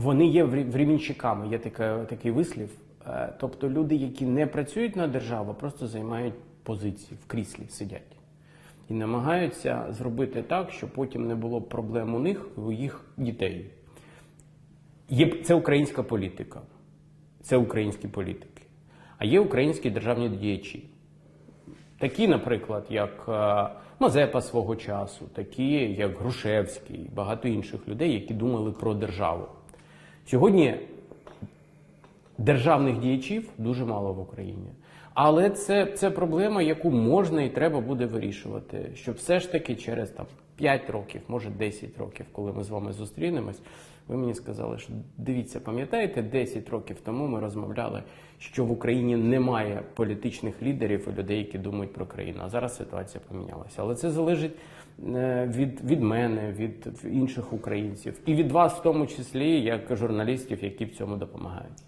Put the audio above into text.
Вони є врі- є така, такий вислів. Е, Тобто люди, які не працюють на державу, просто займають позиції в кріслі, сидять. І намагаються зробити так, щоб потім не було проблем у них у їх дітей. Є, це українська політика. Це українські політики. А є українські державні діячі. Такі, наприклад, як е, Мазепа свого часу, такі, як Грушевський, багато інших людей, які думали про державу. Сьогодні державних діячів дуже мало в Україні. Але це, це проблема, яку можна і треба буде вирішувати. Щоб все ж таки через там, 5 років, може 10 років, коли ми з вами зустрінемось, ви мені сказали, що дивіться, пам'ятаєте, 10 років тому ми розмовляли, що в Україні немає політичних лідерів і людей, які думають про країну. А зараз ситуація помінялася. Але це залежить е, від, від мене, від інших українців і від вас, в тому числі, як журналістів, які в цьому допомагають.